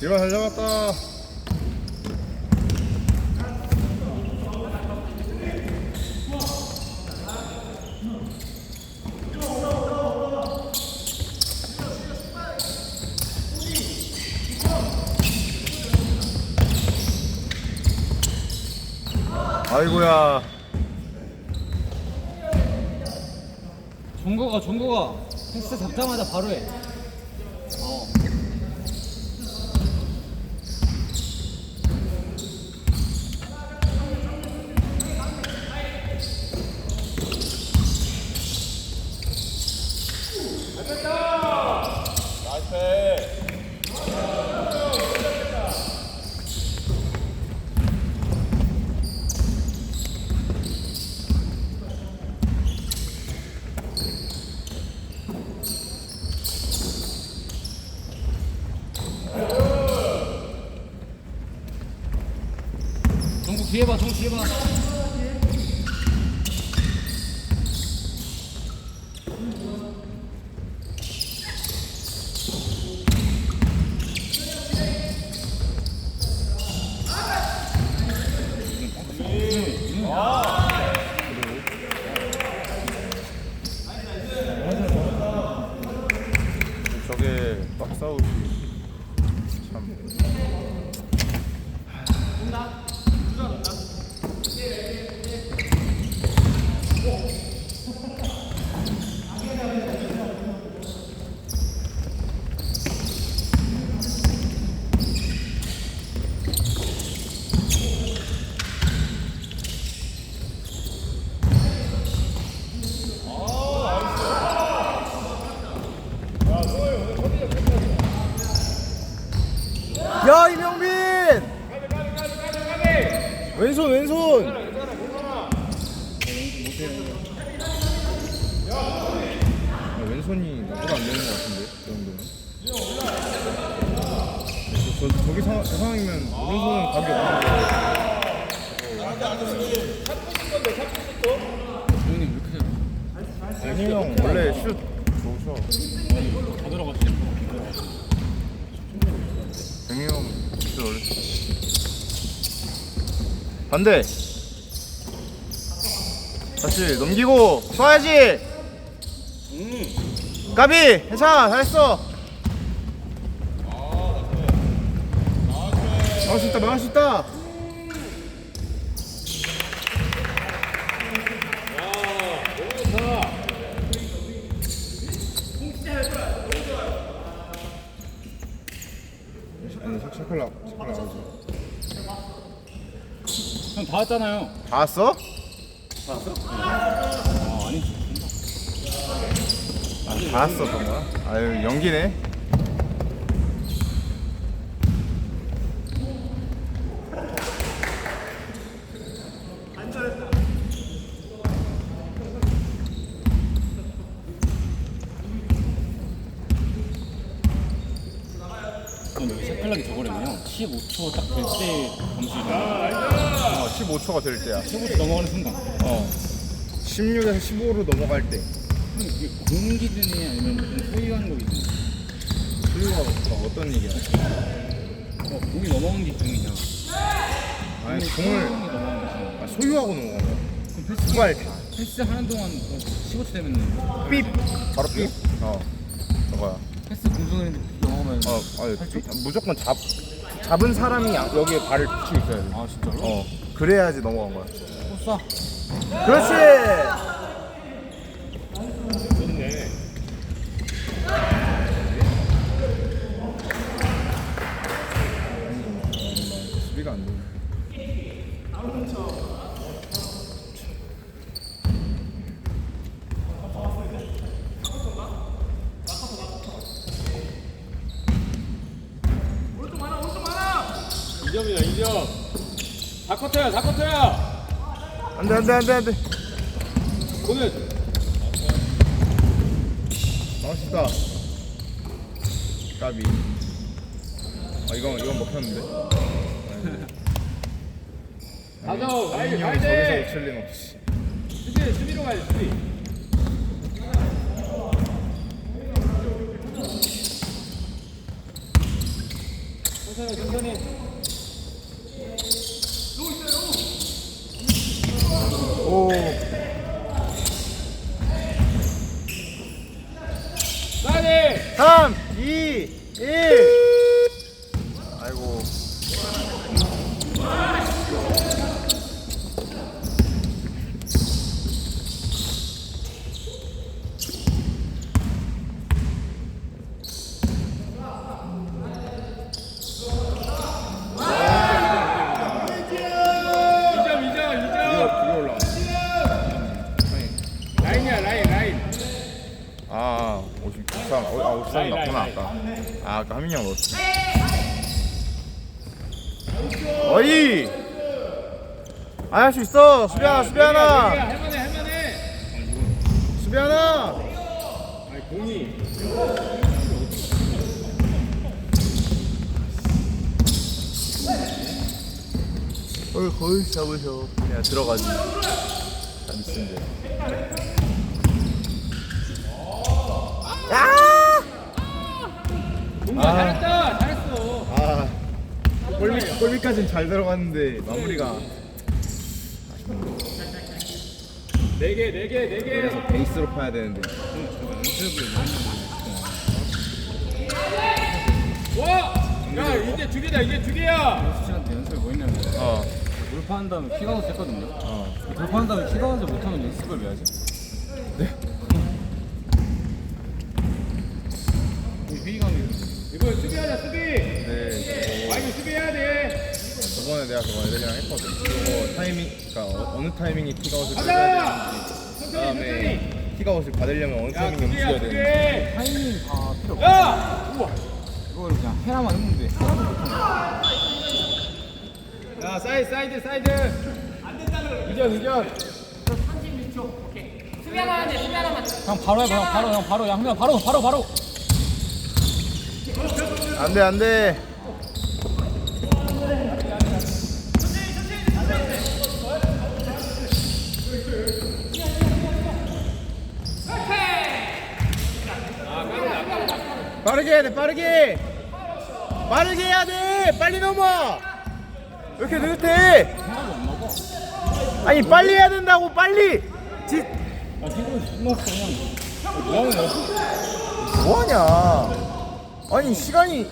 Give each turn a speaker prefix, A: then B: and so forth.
A: 이거 잘 잡았다. 아이고야.
B: 종거가 종거가 패스 잡자마자 바로 해.
A: 贴吧重贴吧。 야 이명빈! 왼손 왼손! 야, 왼손이 나보다 안 되는 것 같은데 그 정도면 저, 저, 저기 상, 저 상황이면 오른손은 각이 없는데
B: 왜 이렇게?
A: 아니 형 원래 슛 좋으셔
B: 다 들어갔지.
A: 백이 형슛 원래 반대. 다시 넘기고 쏴야지. 까비. 괜찮아. 잘했어. 막을 수 있다. 막을 수 있다. 샤클락 아버지
B: 형 다 왔잖아요.
A: 다 왔어?
B: 아, 아니.
A: 아, 다 왔어 정말 아유 연기네
B: 전 여기 색깔락이 저거라면요. 15초 딱 될때 점수잖아.
A: 어, 15초가 될 때야.
B: 15초 넘어가는 순간.
A: 어. 16에서 15로 넘어갈 때.
B: 그럼 이게 공 기준이 아니면 무슨 소유하는 거 기준이?
A: 소유가 어- 어떤 얘기야?
B: 어, 공이 넘어간 게 기준이냐?
A: 아니 공을
B: 넘어간 게 기준.
A: 아, 소유하고 넘어간 거야.
B: 그럼 패스
A: 후발
B: 패스 하는 동안 어, 15초 되면
A: 삐. 바로 삐 어. 저거야.
B: 패스 공중을 넘어가면
A: 어 아니, 무조건 잡 잡은 사람이 양- 여기에 발을 붙이고 있어야 돼
B: 아 진짜로?
A: 어 그래야지 넘어간 거야
B: 또 쏴.
A: 그렇지 수비가 안 돼.
C: 이점이야이점 4쿼터야 4쿼터야
A: 안돼 안돼 안돼 안돼.
C: 오늘
A: 맛있다. 까비. 아 이건 이건 먹혔는데.
C: 가자 가야지
A: 형
C: 가야지
A: 저기서 칠림 없이.
C: 수비 수비로 가야지 수비 천천히 천천히
A: 오.
C: 사이드
A: 3, 2, 1. 아이고.
C: 이점이점이점
A: 이거 올라와.
C: 라인이야 라인 라인
A: 아, 53. 어, 아, 53
C: 라인,
A: 맞구나
C: 라인,
A: 아까. 아, 아까 하민이 형 넣었어. 어이. 아, 할 수 있어. 수비 하나, 수비 하나.
C: 할만해 할만해
A: 수비 하나.
C: 아니 공이
A: 어, 거의 잡으셔. 그냥 들어가지. 안 쓰는데. 야! 아.
C: 잘했다 잘했어
A: 아, 골밑, 골밑까지는 잘 들어갔는데 마무리가
C: 네개 네개 네개
A: 그래서 베이스로 파야 되는데.
C: 와! 야 이제 두 개다 이제 두 개야
B: 수시한테 연습을 뭐 했냐면
A: 어,
B: 돌파한 다음에 킥아웃 했거든요.
A: 어.
B: 돌파한 다음에 킥아웃을 못하면 연습을 왜 하지? 네? 회의감이
C: 이거 수비 하자 수비
A: 네.
C: 아 이거 수비해야 돼
A: 저번에 내가 그거 애들이랑 했거든. 그거 타이밍, 그러니까 어, 어느 타이밍에 킥아웃을! 빼야 되는지,
C: 천천히
A: 그다음에 킥아웃을 받으려면 어느
C: 야
A: 타이밍에 움직여야 되는지.
C: 수비
B: 타이밍 다 필요 없어.
C: 야! 우와
B: 이거를 그냥 해라만 했는데 하나도 못하네.
C: 야 사이드 사이드 사이드 이전 이전
D: 수비 하나만 돼, 수비 하나만.
B: 형 바로 해봐, 형 바로, 형 바로, 형 그냥 바로, 바로, 바로.
A: 안 돼, 안 돼. 빠르게 해야 돼, 빠르게. 빠르게 해야 돼. 빨리 넘어. 왜 이렇게 느긋해? 아니 빨리 해야 된다고 빨리. 지,
B: 아.
A: 뭐하냐? 뭐하냐? 아니 시간이